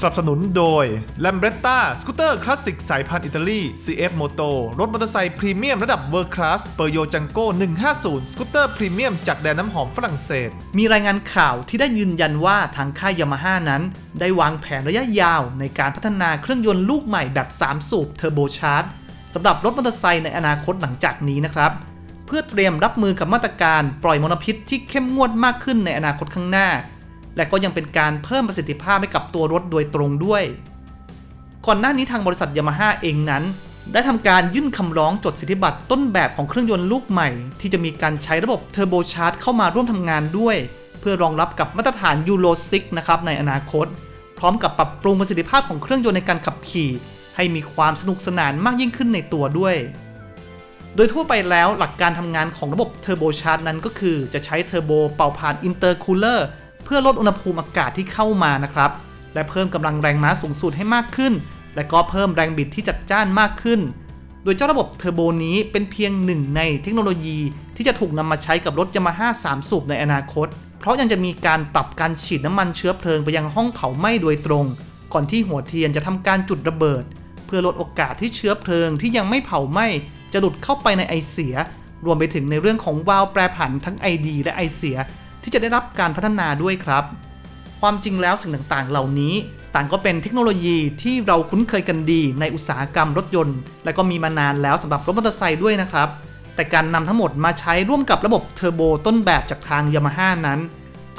สนับสนุนโดย l a m b r e t t a สกูตเตอร์คลาสสิกสายพันธุ์อิตาลี CF Moto รถมอเตอร์ไซค์พรีเมียมระดับเวอร์คลาสเปอร์โยจังโก้150 สกูตเตอร์พรีเมียมจากแดนน้ำหอมฝรั่งเศส มีรายงานข่าวที่ได้ยืนยันว่าทางค่ายยามาฮ่านั้น ได้วางแผนระยะยาวในการพัฒนาเครื่องยนต์ลูกใหม่แบบ 3 สูบเทอร์โบชาร์จสำหรับรถมอเตอร์ไซค์ในอนาคตหลังจากนี้นะครับเพื่อเตรียมรับมือกับมาตรการปล่อยมลพิษที่เข้มงวดมากขึ้นในอนาคตข้างหน้า และก็ยังเป็นการเพิ่มประสิทธิภาพให้กับตัวรถโดยตรงด้วย ก่อนหน้านี้ทางบริษัทยามาฮ่าเองนั้น ได้ทำการยื่นคำร้องจดสิทธิบัตรต้นแบบของเครื่องยนต์ลูกใหม่ ที่จะมีการใช้ระบบเทอร์โบชาร์จเข้ามาร่วมทำงานด้วย เพื่อรองรับกับมาตรฐานยูโร6นะครับในอนาคต พร้อมกับปรับปรุงประสิทธิภาพของเครื่องยนต์ในการขับขี่ ให้มีความสนุกสนานมากยิ่งขึ้นในตัวด้วยโดยทั่วไปแล้วหลักการทำงานของระบบเทอร์โบชาร์จนั้นก็คือจะใช้เทอร์โบเป่าผ่านอินเตอร์คูลเลอร์ เพื่อลดอุณหภูมิอากาศที่เข้ามานะครับ และเพิ่มกำลังแรงม้าสูงสุดให้มากขึ้น และก็เพิ่มแรงบิดที่จัดจ้านมากขึ้น โดยเจ้าระบบเทอร์โบนี้เป็นเพียงหนึ่งในเทคโนโลยีที่จะถูกนำมาใช้กับรถยามาฮ่า3สูบในอนาคต เพราะยังจะมีการปรับการฉีดน้ำมันเชื้อเพลิงไปยังห้องเผาไหม้โดยตรง ก่อนที่หัวเทียนจะทำการจุดระเบิด เพื่อลดโอกาสที่เชื้อเพลิงที่ยังไม่เผาไหม้จะหลุดเข้าไปในไอเสีย รวมไปถึงในเรื่องของวาล์วแปรผันทั้ง ID และไอเสีย ที่จะได้รับการพัฒนาด้วยครับ ความจริงแล้วสิ่งต่างๆ เหล่านี้ต่างก็เป็นเทคโนโลยีที่เราคุ้นเคยกันดีในอุตสาหกรรมรถยนต์ และก็มีมานานแล้วสำหรับรถมอเตอร์ไซค์ด้วยนะครับ แต่การนำทั้งหมดมาใช้ร่วมกับระบบเทอร์โบต้นแบบจากทางยามาฮ่านั้น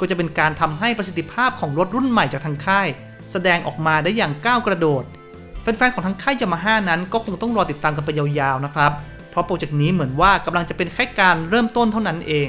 ก็จะเป็นการทำให้ประสิทธิภาพของรถรุ่นใหม่จากทางค่าย แสดงออกมาได้อย่างก้าวกระโดดแฟนๆของทั้งค่ายยามาฮ่านั้นก็คงต้องรอติดตามกันไปยาวๆนะครับ เพราะโปรเจกต์นี้เหมือนว่ากำลังจะเป็นแค่การเริ่มต้นเท่านั้นเอง